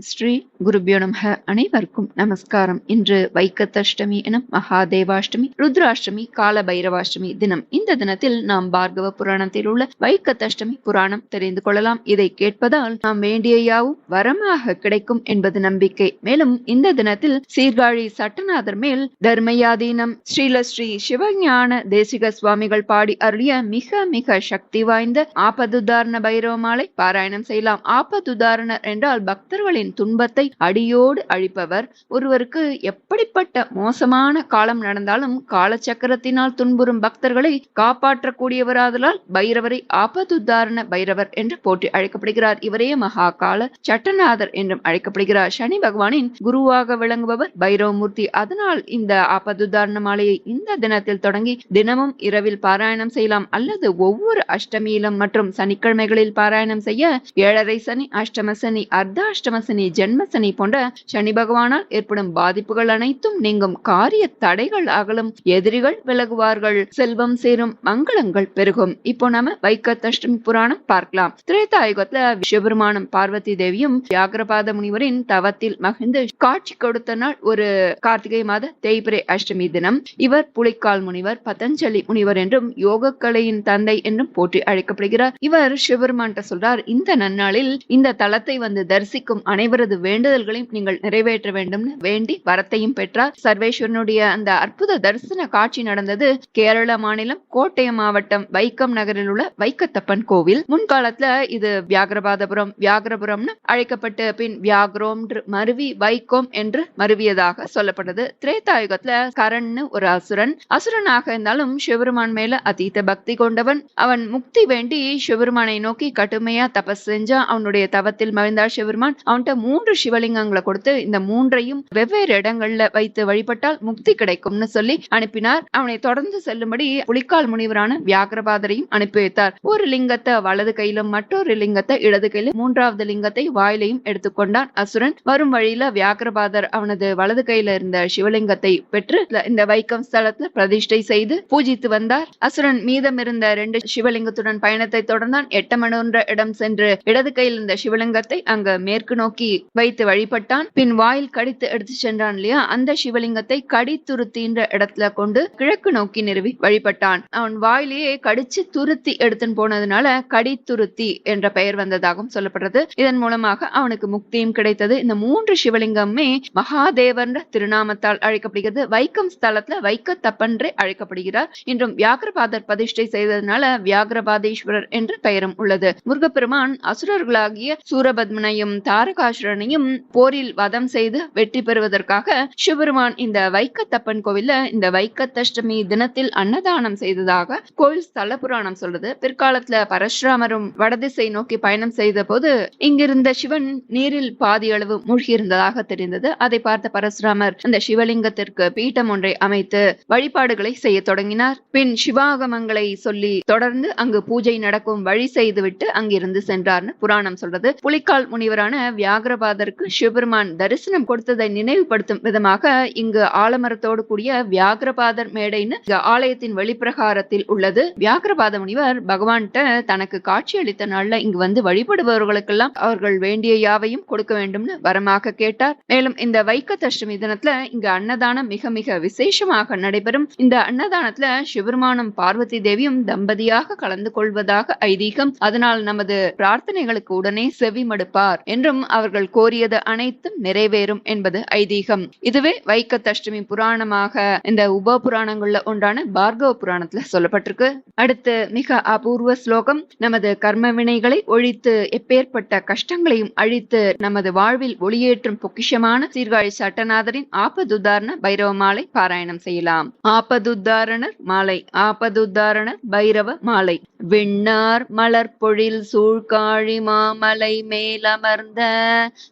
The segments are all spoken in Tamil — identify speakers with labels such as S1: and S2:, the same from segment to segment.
S1: ஸ்ரீ குருபியோ நமக அனைவருக்கும் நமஸ்காரம். இன்று வைக்கத்தஷ்டமி எனும் மகாதேவாஷ்டமி ருத்ராஷ்டமி கால பைரவாஷ்டமி தினம். இந்த தினத்தில் நாம் பார்கவ புராணத்தில் உள்ள வைக்கத்தஷ்டமி புராணம் தெரிந்து கொள்ளலாம். இதை கேட்பதால் நாம் வேண்டிய யாவும் வரமாக கிடைக்கும் என்பது நம்பிக்கை. மேலும் இந்த தினத்தில் சீர்காழி சட்டநாதர் மேல் தர்மயாதீனம் ஸ்ரீல ஸ்ரீ சிவஞான தேசிக சுவாமிகள் பாடி அருளிய மிக மிக சக்தி வாய்ந்த ஆபதுதாரண பைரவ மாலை பாராயணம் செய்யலாம். ஆபதுதாரணர் என்றால் பக்தர்களின் துன்பத்தை அடியோடு அழிப்பவர். ஒருவருக்கு எப்படிப்பட்ட மோசமான காலம் நடந்தாலும் காலச்சக்கரத்தினால் துன்புறும் பக்தர்களை காப்பாற்றக்கூடியவராதலால் பைரவரை ஆபதுத்தாரண பைரவர் என்று போற்றி அழைக்கப்படுகிறார். இவரே மகா கால சட்டநாதர் என்றும் அழைக்கப்படுகிறார். சனி பகவானின் குருவாக விளங்குபவர் பைரவமூர்த்தி. அதனால் இந்த ஆபத்துதாரண மாலையை இந்த தினத்தில் தொடங்கி தினமும் இரவில் பாராயணம் செய்யலாம். அல்லது ஒவ்வொரு அஷ்டமியிலும் மற்றும் சனிக்கிழமைகளில் பாராயணம் செய்ய ஏழரை சனி அஷ்டம சனி அர்த்த அஷ்டம சனி சனி ஜென்ம சனி போன்ற சனி பகவானால் ஏற்படும் பாதிப்புகள் அனைத்தும் நீங்கும். காரிய தடைகள் அகலும். எதிரிகள் விலகுவார்கள். செல்வம் சேரும். மங்களங்கள் பெருகும். இப்போ நாம வைக்கத்தஷ்டமி புராணம் பார்க்கலாம். திரேதாயுகத்துல சிவபெருமானம் பார்வதி தேவியும் வியாகரபாத முனிவரின் தவத்தில் மகிழ்ந்து காட்சி கொடுத்த நாள் ஒரு கார்த்திகை மாத தேய்பிரை அஷ்டமி தினம். இவர் புலிக்கால் முனிவர் பதஞ்சலி முனிவர் என்றும் யோக கலையின் தந்தை என்றும் போற்றி அழைக்கப்படுகிறார். இவர் சிவபெருமான் சொல்றார் இந்த நன்னாளில் இந்த தலத்தை வந்து தரிசிக்கும் அனைவரும் அனைவரது வேண்டுதல்களையும் நீங்கள் நிறைவேற்ற வேண்டும்னு வேண்டி வரத்தையும் பெற்றார். சர்வேஸ்வரனுடைய அந்த அற்புத தரிசன காட்சி நடந்தது கேரள மாநிலம் கோட்டயம் மாவட்டம் வைக்கம் நகரில் உள்ள வைக்கத்தப்பன் கோவில். முன்காலத்துல இது வியாகரபாதபுரம் வியாகரபுரம்னு அழைக்கப்பட்டு பின் வியாகரோம் மருவி வைக்கோம் என்று மருவியதாக சொல்லப்பட்டது. திரேதாயுகத்துல கரண்னு ஒரு அசுரன். அசுரனாக இருந்தாலும் சிவபெருமான் மேல அதீத பக்தி கொண்டவன். அவன் முக்தி வேண்டி சிவபெருமானை நோக்கி கடுமையா தபஸ் செஞ்சா அவனுடைய தவத்தில் மகிழ்ந்தார் சிவபெருமான். அவன்கிட்ட மூன்று சிவலிங்கங்களை கொடுத்து இந்த மூன்றையும் வெவ்வேறு இடங்கள்ல வைத்து வழிபட்டால் முக்தி கிடைக்கும்னு சொல்லி அனுப்பினார். அவனை தொடர்ந்து செல்லும்படி புலிக்கால் முனிவரான வியாகரபாதரையும் அனுப்பி வைத்தார். ஒரு லிங்கத்தை வலது கையிலும் மற்றொரு லிங்கத்தை இடது கையிலும் மூன்றாவது லிங்கத்தை வாயிலையும் எடுத்துக்கொண்டான் அசுரன். வரும் வழியில வியாகரபாதர் அவனது வலது கையில இருந்த சிவலிங்கத்தை பெற்று இந்த வைக்கம் ஸ்தலத்துல பிரதிஷ்டை செய்து பூஜித்து வந்தார். அசுரன் மீதம் இருந்த ரெண்டு சிவலிங்கத்துடன் பயணத்தை தொடர்ந்தான். எட்டமணுன்ற இடம் சென்று இடது கையில் இருந்த சிவலிங்கத்தை அங்கு மேற்கு நோக்கி நோக்கி வைத்து வழிபட்டான். பின் வாயில் கடித்து எடுத்து சென்றான் இல்லையா? அந்த சிவலிங்கத்தை கடித்துருத்தின்ற இடத்துல கொண்டு கிழக்கு நோக்கி நிறுவி வழிபட்டான். அவன் வாயிலேயே கடிச்சு துருத்தி எடுத்துன்னு போனதுனால கடித்துருத்தி என்ற பெயர் வந்ததாகவும் சொல்லப்படுறது. இதன் மூலமாக அவனுக்கு முக்தியும் கிடைத்தது. இந்த மூன்று சிவலிங்கமே மகாதேவன்ற திருநாமத்தால் அழைக்கப்படுகிறது. வைக்கம் ஸ்தலத்துல வைக்க தப்பன்றே அழைக்கப்படுகிறார். இன்றும் வியாகரபாதர் பிரதிஷ்டை செய்ததுனால வியாகரபாதேஸ்வரர் என்ற பெயரும் உள்ளது. முருகப்பெருமான் அசுரர்களாகிய சூரபத்மனையும் தாரகா தாரகாசுரனையும் போரில் வதம் செய்து வெற்றி பெறுவதற்காக சிவபெருமான் இந்த வைக்கத்தப்பன் கோவில்ல இந்த வைக்கத்தஷ்டமி தினத்தில் அன்னதானம் செய்ததாக கோவில் ஸ்தல புராணம் சொல்றது. பிற்காலத்துல பரஷுராமரும் வடதிசை நோக்கி பயணம் செய்த போது இங்கிருந்த சிவன் நீரில் பாதி அளவு மூழ்கியிருந்ததாக தெரிந்தது. அதை பார்த்த பரசுராமர் அந்த சிவலிங்கத்திற்கு பீட்டம் ஒன்றை அமைத்து வழிபாடுகளை செய்ய தொடங்கினார். பின் சிவாகமங்களை சொல்லி தொடர்ந்து அங்கு பூஜை நடக்கும் வழி செய்துவிட்டு அங்கிருந்து சென்றார்னு புராணம் சொல்றது. புலிக்கால் முனிவரான வியா வியாகரபாதருக்கு சிவபெருமான் தரிசனம் கொடுத்ததை நினைவுபடுத்தும் விதமாக இங்கு ஆலமரத்தோடு கூடிய வியாகரபாதர் மேடைன்னு ஆலயத்தின் வெளிப்பிரகாரத்தில் உள்ளது. வியாகரபாத முனிவர் பகவான்கிட்ட தனக்கு காட்சி அளித்த நாள்ல இங்கு வந்து வழிபடுபவர்களுக்கெல்லாம் அவர்கள் வேண்டிய யாவையும் கொடுக்க வேண்டும்னு வரமாக கேட்டார். மேலும் இந்த வைக்கத்தஷ்டமி தினத்துல இங்கு அன்னதானம் மிக மிக விசேஷமாக நடைபெறும். இந்த அன்னதானத்துல சிவபெருமானும் பார்வதி தேவியும் தம்பதியாக கலந்து கொள்வதாக ஐதீகம். அதனால் நமது பிரார்த்தனைகளுக்கு உடனே செவி மடுப்பார் என்றும் அவர்கள் கோரியது அனைத்தும் நிறைவேறும் என்பது ஐதீகம். இதுவே வைக்கத்தஷ்டமி புராணமாக இந்த உப புராணங்கள்ல ஒன்றான பார்கவ புராணத்துல சொல்லப்பட்டிருக்கு. அடுத்து மிக அபூர்வ ஸ்லோகம் நமது கர்ம வினைகளை ஒழித்து எப்பேற்பட்ட கஷ்டங்களையும் அழித்து நமது வாழ்வில் ஒளியேற்றும் பொக்கிஷமான சீர்காழி சட்டநாதரின் ஆபதுதாரண பைரவ மாலை பாராயணம் செய்யலாம். ஆபதுதாரணர் மாலை ஆபதுதாரணர் பைரவ மாலை. விண்ணார் மலர் பொழில் சூழ்காழி மாமலை மேலமர்ந்த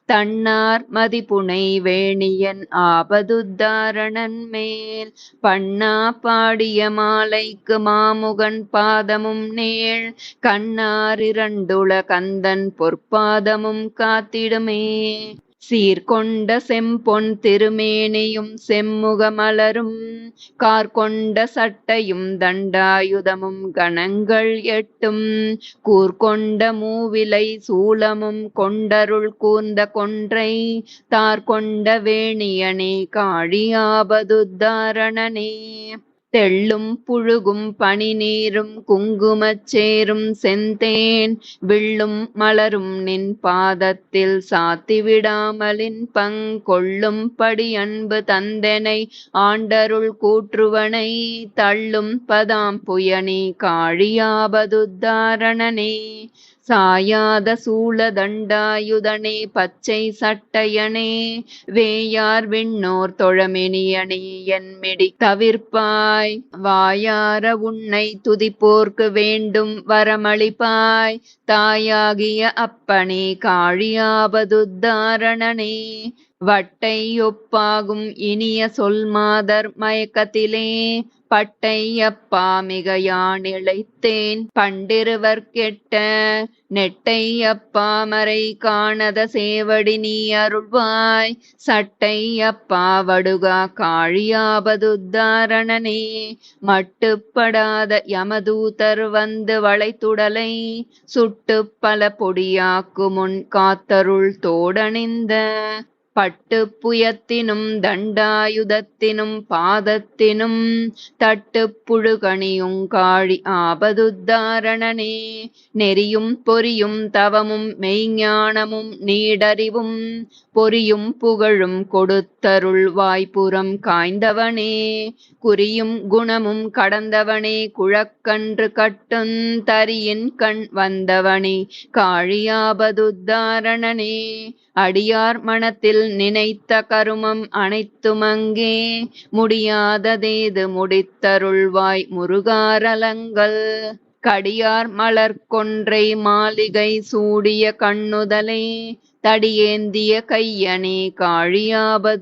S1: தன்னார் மதிப்புனை வேணியன் ஆபதுத்தாரணன் மேல். பண்ணா பாடிய மாலைக்கு மாமுகன் பாதமும் நேள். கண்ணார் இரண்டுள கந்தன் பொற்பாதமும் காத்திடுமே. சீர்கொண்ட செம்பொன் திருமேனியும் செம்முகமலரும். கார்கொண்ட சட்டையும் தண்டாயுதமும் கணங்கள் எட்டும். கூர்கொண்ட மூவிலை சூலமும் கொண்டருள் கூர்ந்த கொன்றை. தார்கொண்ட வேணியனே காழியாபதுத்தாரணனே தெள்ளும் புழுகும் பனிநீரும் குங்குமச் சேரும் செந்தேன். விள்ளும் மலரும் நின் பாதத்தில் சாத்திவிடாமலின் பங்கொள்ளும் படி அன்பு தந்தனை. ஆண்டருள் கூற்றுவனை தள்ளும் பதாம் புயனி காழியாபதுத்தாரணனே சாயாத சூழதண்டாயுதனே பச்சை சட்டையனே வேயார் விண்ணோர் தொழமெனியனே என்மிடி தவிர்ப்பாய். வாயார உன்னை துதிப்போர்க்கு வேண்டும் வரமளிப்பாய். தாயாகிய அப்பனே காழியாபதுத்தாரணனே வட்டை ஒப்பாகும் இனிய சொல் மாதர் மயக்கத்திலே பட்டை அப்பா மிகையான் இழைத்தேன். பண்டிருவர் கெட்ட நெட்டை அப்பா மறை காணத சேவடி நீ அருள்வாய். சட்டை அப்பா வடுகா காழியாபதுத்தாரணனே. மட்டுப்படாத யமதூதர் வந்து வளைத்துடலை. சுட்டு பல பொடியாக்கு முன் காத்தருள் தோடணிந்த பட்டு புயத்தினும் தண்டாயுதத்தினும் பாதத்தினும் தட்டு காழி ஆபதுத்தாரணனே. நெறியும் பொறியும் தவமும் மெய்ஞானமும் நீடறிவும் பொறியும் புகழும் கொடுத்தருள் வாய்ப்புறம் காய்ந்தவனே. குறியும் குணமும் கடந்தவனே குழக்கன்று கட்டும் தரியின் கண் வந்தவனே. காழியாபதுத்தாரணனே அடியார் மனத்தில் நினைத்த கருமம் அனைத்துமங்கே. முடியாததேது முடித்தருள்வாய் முருகாரலங்கள். கடியார் மலர் கொன்றை மாளிகை சூடிய கண்ணுதலே. தடியேந்திய கையனே காழியாபதுத்தாரணனே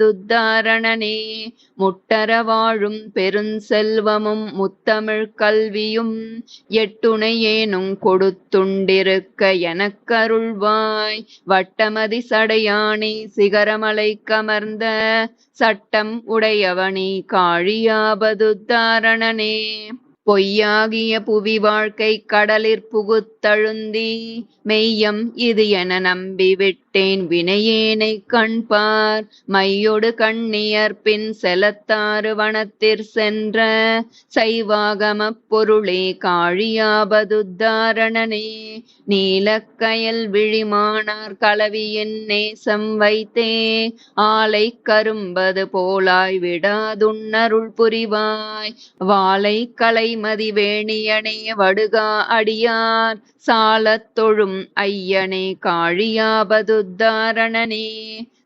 S1: முட்டர வாழும் பெருஞ்செல்வமும் முத்தமிழ் கல்வியும் எட்டுணையேனும் கொடுத்துண்டிருக்க எனக்கருள்வாய். வட்டமதி சடையானே சிகரமலை கமர்ந்த சட்டம் உடையவனே காழியாபதுத்தாரணனே. பொய்யாகிய புவி வாழ்க்கை கடலிற் புகுத்தழுந்தி மெய்யம் இது என நம்பி விட்டேன். வினையேனைக் கண்பார் மையொடு கண்ணியர் பின் செலத்தாறு வனத்திற் சென்ற சைவாகமப் பொருளே காழியாபதுத்தாரணனே நீலக்கயல் விழிமானார் கலவியின் நேசம் வைத்தே. ஆலை கரும்பது போலாய் விடாதுண்ணருள் புரிவாய். வாழை கலைமதி வேணியனே வடுகா அடியார். சாலத் தொழும் ஐயனே காழியாபதுத்தாரணனே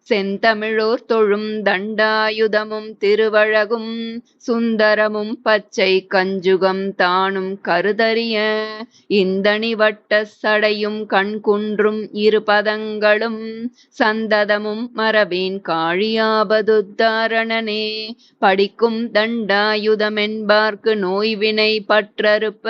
S1: செந்தமிழோர் தொழும் தண்டாயுதமும் திருவழகும் சுந்தரமும் பச்சை கஞ்சுகம் தானும் கருதறிய இந்தணி வட்ட சடையும் கண்குன்றும் இரு பதங்களும் சந்ததமும் மரபின் காழியாபதுத்தாரணனே. படிக்கும் தண்டாயுதமென்பார்க்கு நோய்வினை பற்றறுப்ப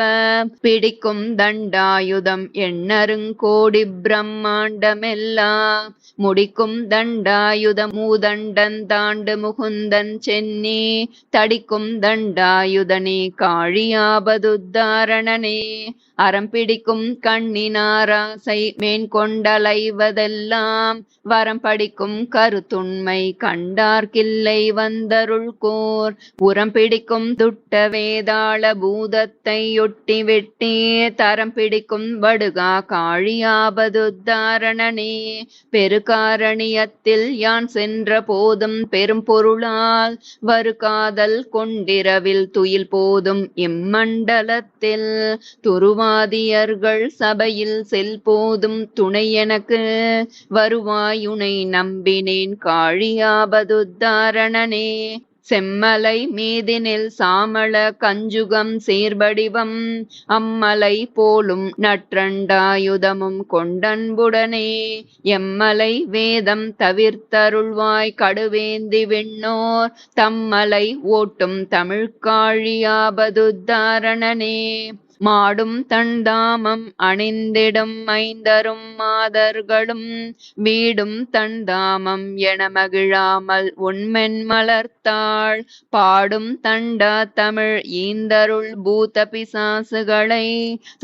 S1: பிடிக்கும் தண்டாயுதம் எண்ணருங்கோடி பிரம்மாண்டமெல்லாம் முடிக்கும் தண்ட மூதண்டன் தாண்டு முகுந்தன் சென்னி தடிக்கும் தண்டாயுதனே காழியாபதுத்தாரணனே. அறம் பிடிக்கும் கண்ணினாராசை மேன்கொண்டலைவதெல்லாம் வரம் படிக்கும் கருத்துண்மை கண்டார்கில்லை வந்தருள் கோர் உரம் பிடிக்கும் துட்ட வேதாள பூதத்தை ஒட்டி வெட்டி தரம் பிடிக்கும் வடுகா காழியாபதுத்தாரணனே. பெருகாரணியத்தில் யான் சென்ற போதும் பெரும் பொருளால் வருகாதல் கொண்டிரவில் துயில் போதும் இம்மண்டலத்தில் துருவாதியர்கள் சபையில் செல் போதும் துணை எனக்கு. வருவாயுனை நம்பினேன் காழியாபதுத்தாரணனே. செம்மலை மீதினில் சாமள கஞ்சுகம் சீர்வடிவம் அம்மலை போலும் நற்றண்டாயுதமும் கொண்டன்புடனே. எம்மலை வேதம் தவிர்த்தருள்வாய் கடுவேந்தி விண்ணோர் தம்மலை ஓட்டும் தமிழ்காழியாபதுத்தாரணனே மாடும் தண்டாமம் அணிந்திடும் ஐந்தரும் மாதர்களும் வீடும் தண்டாமம் என மகிழாமல் உண்மென் மலர்த்தாள். பாடும் தண்டா தமிழ் ஈந்தருள் பூத பிசாசுகளை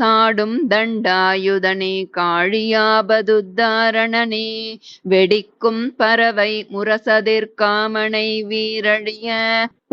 S1: சாடும் தண்டாயுதனே காழியாபதுத்தாரணனே. வெடிக்கும் பறவை முரசதிர்காமனை வீரழிய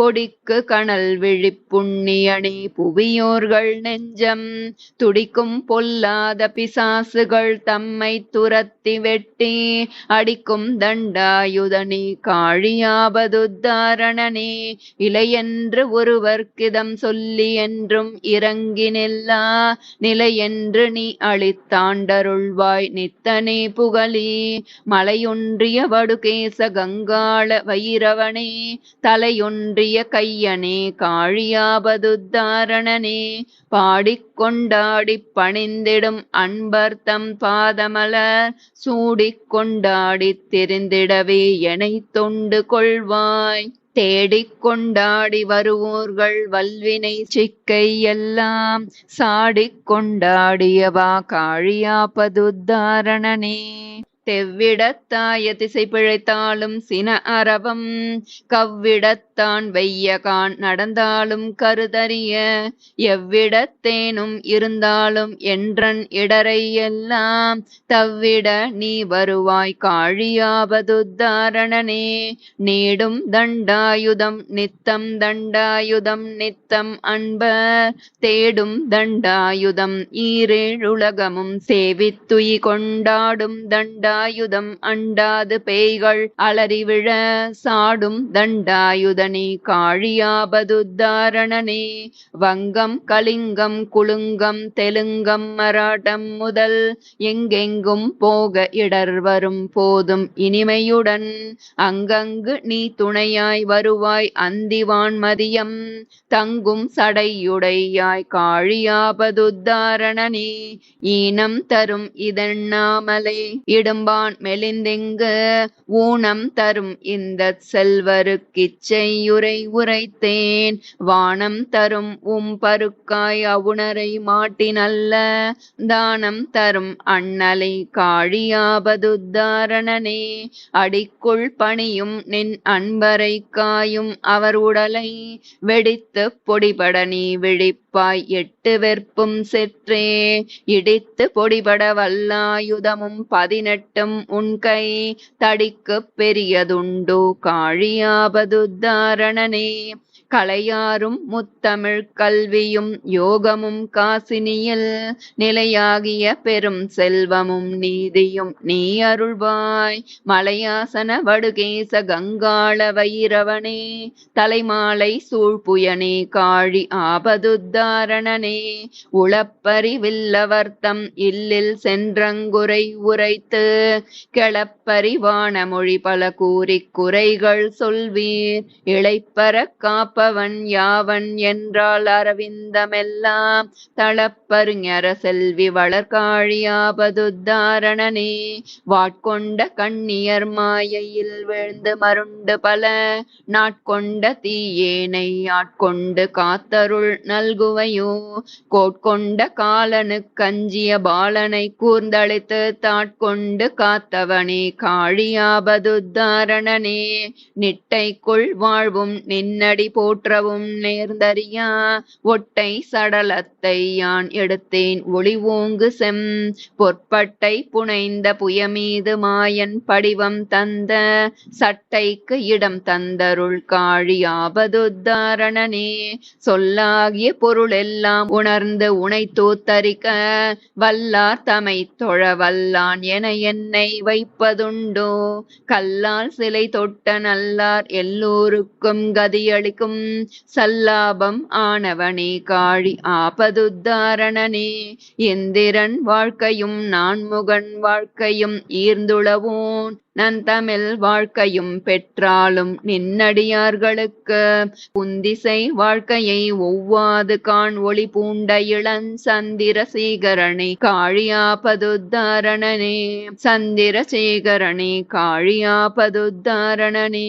S1: பொடிக்கு கணல் விழிப்புண்ணியணி புவியோர்கள் நெஞ்சம். துடிக்கும் பொல்லாத பிசாசுகள் தம்மை துரத்தி வெட்டி. அடிக்கும் தண்டாயுதனி காழியாபதுத்தாரணனே இலையென்று ஒருவர்க்கிதம் சொல்லி என்றும் இறங்கி நில்லா. நிலையென்று நீ அளித்தாண்டருள்வாய் நித்தனே புகழி. மலையொன்றிய வடுகேச கங்காள வைரவனே. தலையொன்றிய கையனே காழியாபதுத்தாரணனே. பாடிக்கொண்டாடிப் பணிந்திடும் அன்பர் தம் பாதமலர் சூடிக்கொண்டாடி தெரிந்திடவே எனைத் தொண்டு கொள்வாய். தேடிக் கொண்டாடி வருவோர்கள் வல்வினை சிக்கை எல்லாம் சாடிக் கொண்டாடியவா காழியாபதுத்தாரணனே. தெவ்விடத்தாய திசை பிழைத்தாலும் சின அரவம் கவ்விடத்தான் வெய்யகான் நடந்தாலும் கருதறிய எவ்விடத்தேனும் இருந்தாலும் என்றன் இடரை எல்லாம் தவ்விட நீ வருவாய் காழியாபதுத்தாரணனே நீடும் தண்டாயுதம் நித்தம் தண்டாயுதம் நித்தம் அன்பர் தேடும் தண்டாயுதம் ஈரேழுலகமும் சேவித்துயி கொண்டாடும் தண்டாயுதம் அண்டாது பேய்கள் அலறிவிழ சாடும் சாடும் தண்டாயுதனே காழியாபதுத்தாரணனே வங்கம் கலிங்கம் குலுங்கம் தெலுங்கம் மராட்டம் முதல் எங்கெங்கும் போக இடர் வரும் போதும் இனிமையுடன். அங்கங்கு நீ துணையாய் வருவாய் அந்திவான் மதியம் தங்கும் சடையுடையாய். காழியாபதுத்தாரணனே ஈனம் தரும் இதண்ணாமலை இடும்பான் மெலிந்திங்கு ஊனம் தரும் இந்த உரை உரைத்தேன். வானம் தரும் உம் பருக்காய் அவுணரை மாட்டினல்ல. தானம் தரும் அண்ணலை காழியாபதுத்தாரணனே அடிக்குள் பணியும் நின் அன்பரை காயும் அவர் உடலை வெடித்து பொடிபட நீ விழிப்பாய் எட்டு வெற்பும் செற்றே. இடித்து பொடிபட வல்லாயுதமும் பதினெட்டும் உன் கை. தடிக்குப் பெரியதுண்டோ காழியாபதுத்தாரணனே கலையாரும் முத்தமிழ் கல்வியும் யோகமும் காசினியில் நிலையாகிய பெரும் செல்வமும் நீதியும் நீ அருள்வாய். மலையாசன வடுகேச கங்காள வைரவனே தலைமாலை சூழ்புயனே காழி ஆபதுத்தாரணனே. உளப்பறிவில்லவர்த்தம் இல்லில் சென்றங்குரை உரைத்து கிளப்பறிவான மொழி பல கூறிக் குறைகள் சொல்வீர். இளைப்பர தளப்பவன் யாவன் என்றால் அரவிந்தமெல்லாம். தளப்பருஞர செல்வி வளர்காழியாபதுத்தாரணனே வாட்கொண்ட கண்ணியர் மாயையில் விழுந்து மருண்டு பல. நாட்கொண்ட தீயேனை ஆட்கொண்டு காத்தருள் நல்குவையோ. கோட்கொண்ட காலனு கஞ்சிய பாலனை கூர்ந்தளித்து தாட்கொண்டு காத்தவனே காழியாபதுத்தாரணனே நிட்டைக்குள் வாழ்வும் நின்னடி போ போற்றவும் நேர்ந்தறியா ஒட்டை சடலத்தை யான் எடுத்தேன் ஒளிவோங்கு செம் பொற்பட்டை புனைந்த புயமீது மாயன் படிவம் தந்த சட்டைக்கு இடம் தந்தருள் காழியாபதுத்தாரணனே சொல்லாகிய பொருளெல்லாம் உணர்ந்து உனை தோத்தரிக்க வல்லார் தமை தொழ வல்லான் என என்னை வைப்பதுண்டோ கல்லால் சிலை தொட்ட நல்லார் எல்லோருக்கும் கதியளிக்கும் சல்லாபம் ஆனவனே காழி ஆபதுத்தாரணனே. எந்திரன் வாழ்க்கையும் நான்முகன் வாழ்க்கையும் ஈர்ந்துளவோன். நன் தமிழ் வாழ்க்கையும் பெற்றாலும் நின்னடியார்களுக்கு. புந்திசை வாழ்க்கையை ஒவ்வாது காண் ஒளி பூண்ட இளன் சந்திரசேகரனே காழியாபதுத்தாரணனே சந்திரசேகரனே காழியாபதுத்தாரணனே